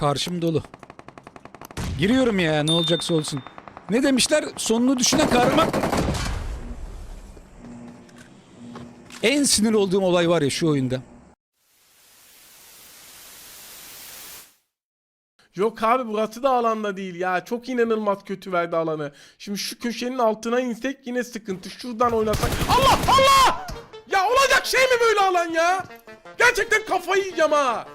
Karşım dolu. Giriyorum ya ne olacaksa olsun. Ne demişler? Sonunu düşünen kahraman. En sinir olduğum olay var ya şu oyunda. Yok abi burası da alanda değil ya. Çok inanılmaz kötü verdi alanı. Şimdi şu köşenin altına insek yine sıkıntı. Şuradan oynasak. Allah Allah! Ya olacak şey mi böyle alan ya? Gerçekten kafayı yiyeceğim ha.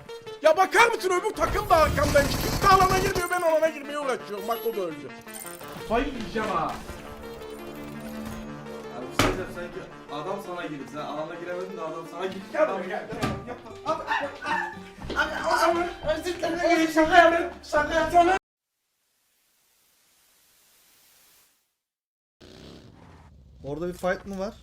Ya bakar mısın öbür takım da arkamdaymış. Kimse alana girmiyor ben alana girmeye uğraşıyorum. Bak o da öldü. Kafayı yiyeceğim ha. Abi sanki adam sana girdi. Sen alana giremedin de adam sana girdi. Gel buraya gel. Özür dilerim. Şaka yapıyorum. Şaka yapıyorum. Orada bir fight mı var?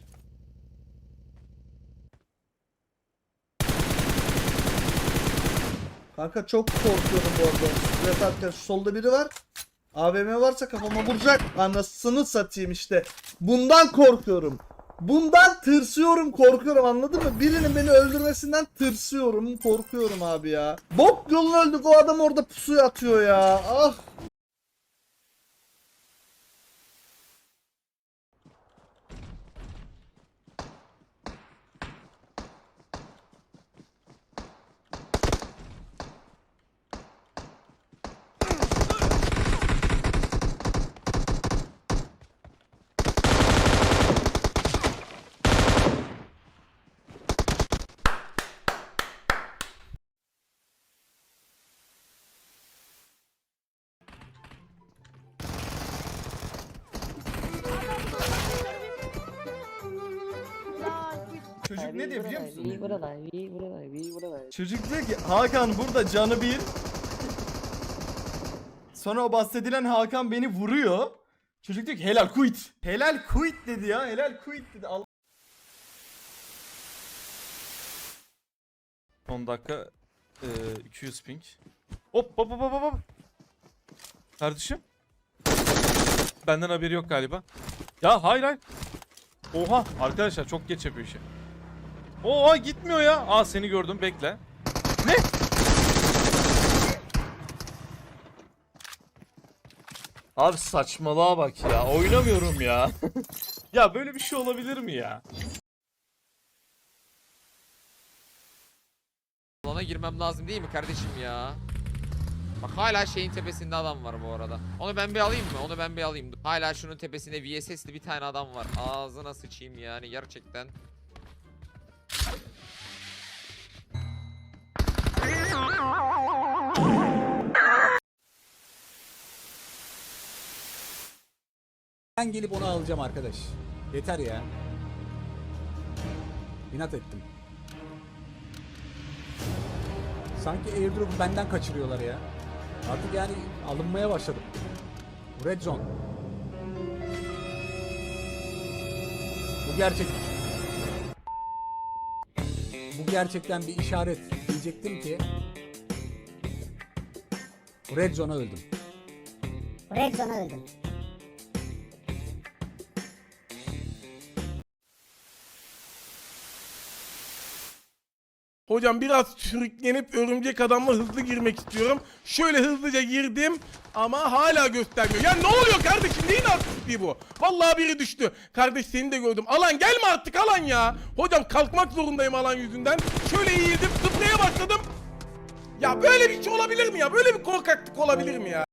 Kanka çok korkuyorum bu arada. Evet arkadaşlar şu solda biri var. AVM varsa kafama vuracak. Anasını satayım işte. Bundan korkuyorum. Bundan tırsıyorum, korkuyorum anladın mı? Birinin beni öldürmesinden tırsıyorum, korkuyorum abi ya. Bok yolunu öldük o adam orada pusuya atıyor ya. Ah. Çocuk ne diyor biliyor musun? İyi buralar, iyi buralar, iyi buralar. Çocuk diyor ki Hakan burada canı bir. Sonra o bahsedilen Hakan beni vuruyor. Çocuk diyor ki helal quit. Helal quit dedi ya. Helal quit dedi. Al 10 dakika e, 200 ping. Hop hop hop hop hop. Kardeşim. Benden haberi yok galiba. Ya hayır hayır. Oha arkadaşlar çok geç yapıyor işi. Oha gitmiyor ya. Aa seni gördüm bekle. Ne? Abi saçmalığa bak ya. Oynamıyorum ya. ya böyle bir şey olabilir mi ya? Alana girmem lazım değil mi kardeşim ya? Bak hala şeyin tepesinde adam var bu arada. Onu ben bir alayım mı? Onu ben bir alayım. Hala şunun tepesinde VSS'li bir tane adam var. Ağzına sıçayım yani gerçekten. Ben gelip onu alacağım arkadaş. Yeter ya. İnat ettim. Sanki airdrop'u benden kaçırıyorlar ya. Artık yani alınmaya başladım. Red zone. Bu gerçek. Bu gerçekten bir işaret. Diyecektim ki Red zone'a öldüm. Red Zone'a öldüm. Hocam biraz sürüklenip örümcek adamla hızlı girmek istiyorum. Şöyle hızlıca girdim ama hala göstermiyor. Ya ne oluyor kardeşim? Neyin artistliği bu? Vallahi biri düştü. Kardeş seni de gördüm. Alan gelme artık alan ya. Hocam kalkmak zorundayım alan yüzünden. Şöyle eğildim spreye başladım. Ya böyle bir şey olabilir mi ya? Böyle bir korkaklık olabilir mi ya?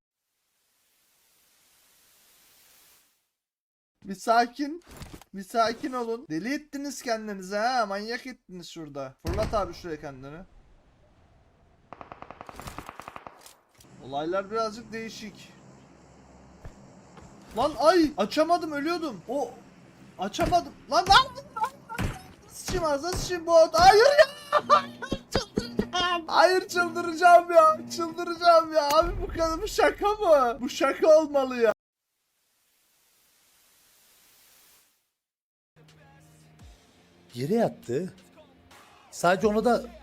Bir sakin. Bir sakin olun. Deli ettiniz kendinizi ha. Manyak ettiniz şurada. Fırlat abi şuraya kendini. Olaylar birazcık değişik. Lan ay açamadım ölüyordum. O açamadım. Lan lan. Sıçayım ağzına sıçayım bu Hayır ya. çıldıracağım. Hayır çıldıracağım ya. Çıldıracağım ya. Abi bu kadar bu şaka mı? Bu şaka olmalı ya. Yere yattı. Sadece onu da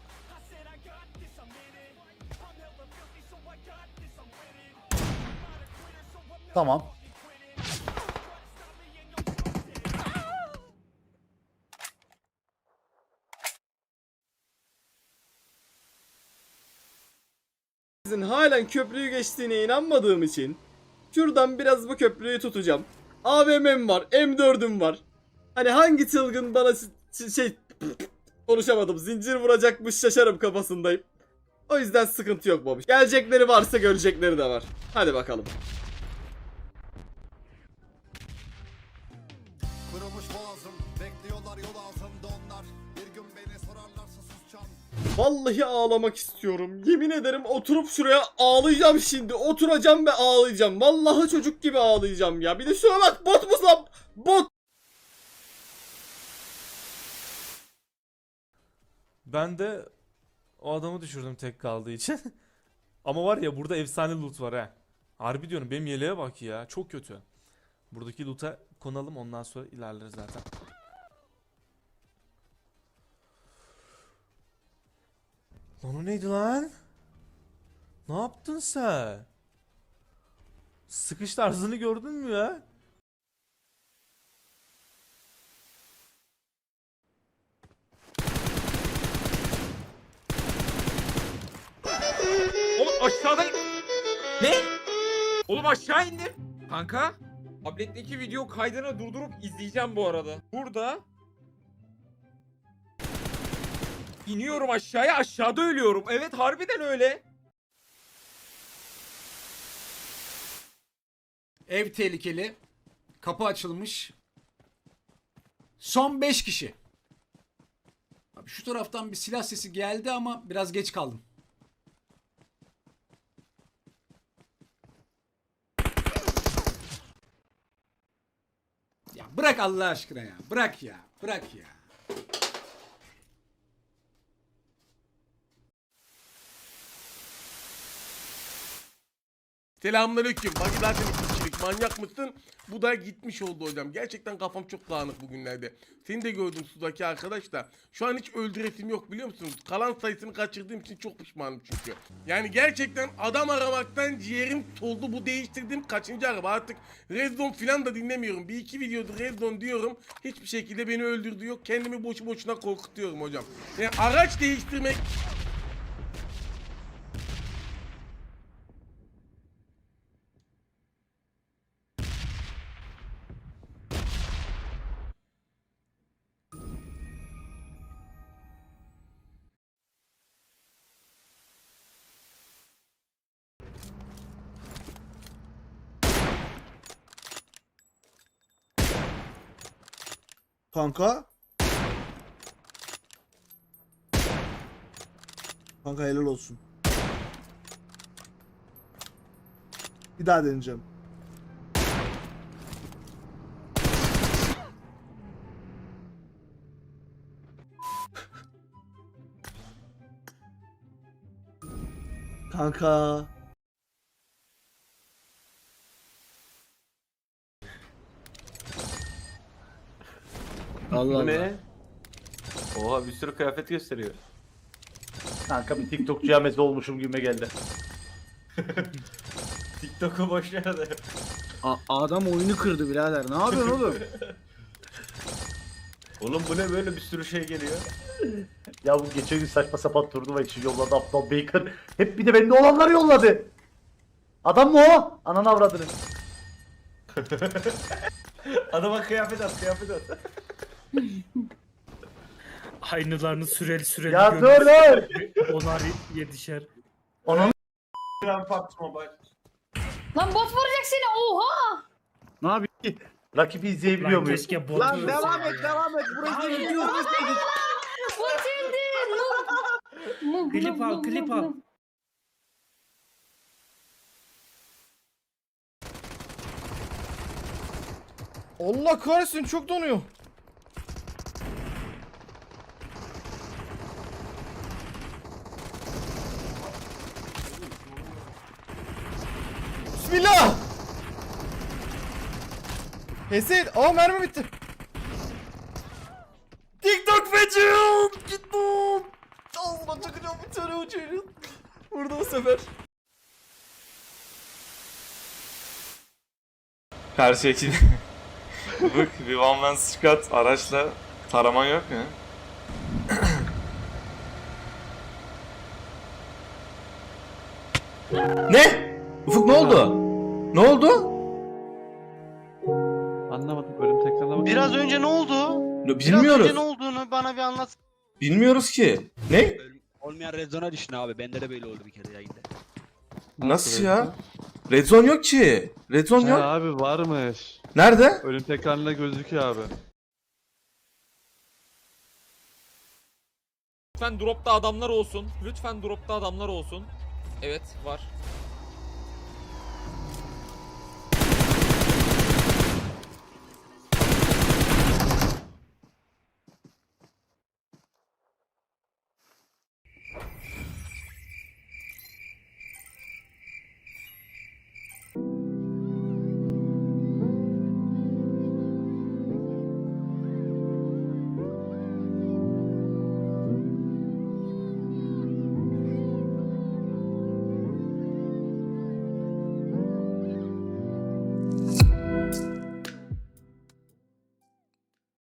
Tamam. Sizin halen köprüyü geçtiğine inanmadığım için şuradan biraz bu köprüyü tutacağım. AVM'm var, M4'üm var. Hani hangi çılgın bana şey konuşamadım. Zincir vuracakmış şaşarım kafasındayım. O yüzden sıkıntı yok babiş. Gelecekleri varsa görecekleri de var. Hadi bakalım. Vallahi ağlamak istiyorum. Yemin ederim oturup şuraya ağlayacağım şimdi. Oturacağım ve ağlayacağım. Vallahi çocuk gibi ağlayacağım ya. Bir de şuna bak bot musun lan? Bot. Ben de o adamı düşürdüm tek kaldığı için. Ama var ya burada efsane loot var ha. Harbi diyorum benim yeleğe bak ya. Çok kötü. Buradaki loot'a konalım ondan sonra ilerleriz zaten. Lan o neydi lan? Ne yaptın sen? Sıkış tarzını gördün mü ya? Oğlum aşağıda... Ne? Oğlum aşağı indim. Kanka. Tabletteki video kaydını durdurup izleyeceğim bu arada. Burada. İniyorum aşağıya aşağıda ölüyorum. Evet harbiden öyle. Ev tehlikeli. Kapı açılmış. Son 5 kişi. Abi şu taraftan bir silah sesi geldi ama biraz geç kaldım. Ya bırak Allah aşkına ya. Bırak ya. Bırak ya. Selamünaleyküm. Bak zaten manyak mısın? Bu da gitmiş oldu hocam. Gerçekten kafam çok dağınık bugünlerde. Seni de gördüm sudaki arkadaş da. Şu an hiç öldüresim yok biliyor musunuz? Kalan sayısını kaçırdığım için çok pişmanım çünkü. Yani gerçekten adam aramaktan ciğerim soldu. Bu değiştirdiğim kaçıncı araba artık Rezdon falan da dinlemiyorum. Bir iki videodur Rezdon diyorum. Hiçbir şekilde beni öldürdü yok. Kendimi boşu boşuna korkutuyorum hocam. Yani araç değiştirmek Kanka. Kanka helal olsun. Bir daha deneyeceğim. Kanka. Allah ne? Oha bir sürü kıyafet gösteriyor. Kanka bir TikTokçu yamesi olmuşum gibi geldi. TikTok'u boş ver de. adam oyunu kırdı birader. Ne yapıyorsun oğlum? Oğlum bu ne böyle bir sürü şey geliyor. Ya bu geçen gün saçma sapan turnuva için yolladı aptal Baker. Hep bir de bende olanları yolladı. Adam mı o? Ananı avradını. Adama kıyafet at kıyafet at. Aynılarını süreli süreli Ya dur dur. Onar yedişer. Grand PUBG Mobile. Lan bot vuracak seni oha. ne yapıyorsun? Rakibi izleyebiliyor Lan muyuz? keşke bot Lan devam et devam et. Burayı izliyoruz. Bot indi. Noob. Klip al klip al. Allah kahretsin çok donuyor. Hesit. Aa mermi bitti. TikTok feciyon. Gittim. Ağzıma çıkacağım bir tane uçuyor. Burada bu sefer. Karşıdaki Bak bir one man squad araçla taraman yok mu? Ne? Ufuk ne oldu? Ne oldu? Biraz önce ne oldu? Bilmiyoruz. ne olduğunu bana bir anlat. Bilmiyoruz ki. Ne? Olmayan red zone'a düştün abi. Bende de böyle oldu bir kere yayında. Nasıl ya? Red zone yok ki. Red zone yok. abi varmış. Nerede? Ölüm tekrarında gözüküyor abi. Lütfen dropta adamlar olsun. Lütfen dropta adamlar olsun. Evet var.